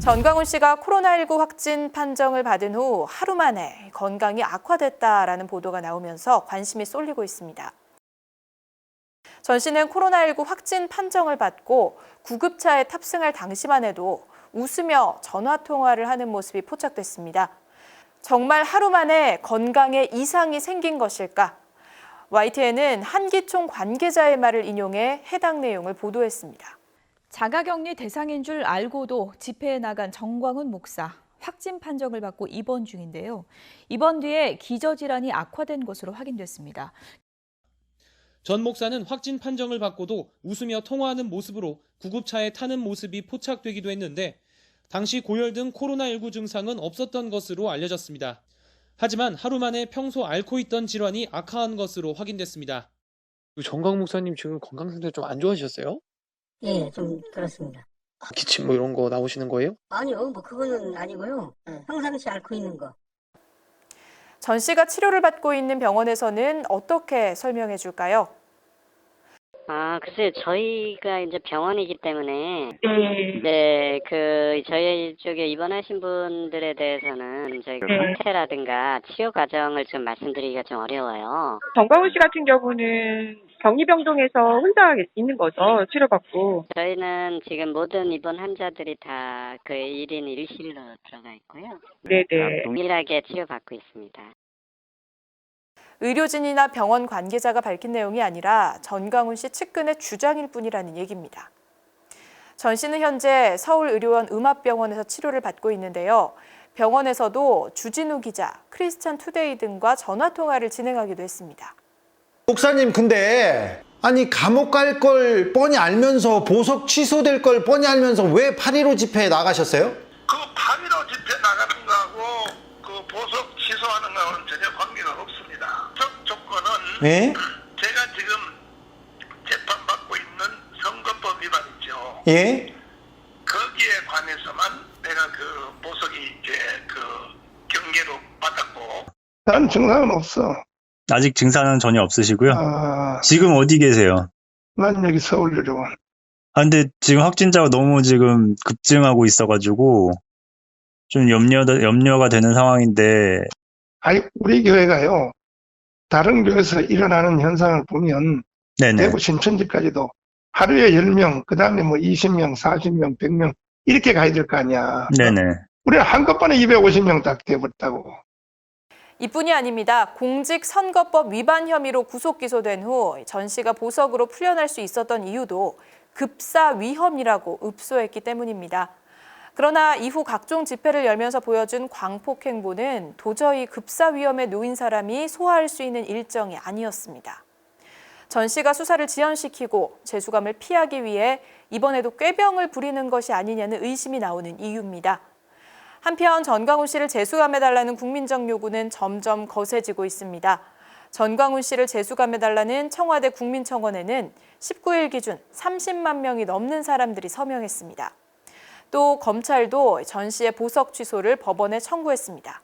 전광훈 씨가 코로나19 확진 판정을 받은 후 하루 만에 건강이 악화됐다라는 보도가 나오면서 관심이 쏠리고 있습니다. 전 씨는 코로나19 확진 판정을 받고 구급차에 탑승할 당시만 해도 웃으며 전화 통화를 하는 모습이 포착됐습니다. 정말 하루 만에 건강에 이상이 생긴 것일까? YTN은 한기총 관계자의 말을 인용해 해당 내용을 보도했습니다. 자가격리 대상인 줄 알고도 집회에 나간 정광훈 목사. 확진 판정을 받고 입원 중인데요. 입원 뒤에 기저질환이 악화된 것으로 확인됐습니다. 전 목사는 확진 판정을 받고도 웃으며 통화하는 모습으로 구급차에 타는 모습이 포착되기도 했는데 당시 고열 등 코로나19 증상은 없었던 것으로 알려졌습니다. 하지만 하루 만에 평소 앓고 있던 질환이 악화한 것으로 확인됐습니다. 그 정강 목사님 지금 건강 상태 좀 안 좋아지셨어요? 예, 좀 그렇습니다. 기침 뭐 이런 거 나오시는 거예요? 아니요, 뭐 그거는 아니고요. 예, 평상시 앓고 있는 거. 전 씨가 치료를 받고 있는 병원에서는 어떻게 설명해 줄까요? 아, 글쎄요, 저희가 이제 병원이기 때문에, 네. 네, 그, 저희 쪽에 입원하신 분들에 대해서는 저희 가 네. 상태라든가 치료 과정을 좀 말씀드리기가 좀 어려워요. 정광훈 씨 같은 경우는 격리병동에서 혼자 있는 거죠. 치료받고. 저희는 지금 모든 입원 환자들이 다 그 1인 1실로 들어가 있고요. 네네. 동일하게 치료받고 있습니다. 의료진이나 병원 관계자가 밝힌 내용이 아니라 전광훈 씨 측근의 주장일 뿐이라는 얘기입니다. 전 씨는 현재 서울의료원 음압병원에서 치료를 받고 있는데요. 병원에서도 주진우 기자, 크리스찬 투데이 등과 전화 통화를 진행하기도 했습니다. 목사님 근데 아니 감옥 갈 걸 뻔히 알면서 보석 취소될 걸 뻔히 알면서 왜 8.15 집회에 나가셨어요? 그 8.15 집회 나가는 거하고 그 보석 취소하는 거하고는 전혀 관계가 없습니다. 첫 조건은 예? 제가 지금 재판받고 있는 선거법 위반이죠. 예? 거기에 관해서만 내가 그 보석이 이제 그 경계로 받았고 난 증상은 없어. 아직 증상은 전혀 없으시고요. 아, 지금 어디 계세요? 난 여기 서울의료원. 아, 근데 지금 확진자가 너무 지금 급증하고 있어가지고 좀 염려, 염려가 되는 상황인데, 아니, 우리 교회가요. 다른 교회에서 일어나는 현상을 보면 네네. 대구 신천지까지도 하루에 10명, 그 다음에 뭐 20명, 40명, 100명 이렇게 가야 될 거 아니야. 네네. 우리는 한꺼번에 250명 딱 돼버렸다고. 이뿐이 아닙니다. 공직선거법 위반 혐의로 구속 기소된 후 전 씨가 보석으로 풀려날 수 있었던 이유도 급사 위험이라고 읍소했기 때문입니다. 그러나 이후 각종 집회를 열면서 보여준 광폭 행보는 도저히 급사 위험에 놓인 사람이 소화할 수 있는 일정이 아니었습니다. 전 씨가 수사를 지연시키고 재수감을 피하기 위해 이번에도 꾀병을 부리는 것이 아니냐는 의심이 나오는 이유입니다. 한편 전광훈 씨를 재수감해달라는 국민적 요구는 점점 거세지고 있습니다. 전광훈 씨를 재수감해달라는 청와대 국민청원에는 19일 기준 30만 명이 넘는 사람들이 서명했습니다. 또 검찰도 전 씨의 보석 취소를 법원에 청구했습니다.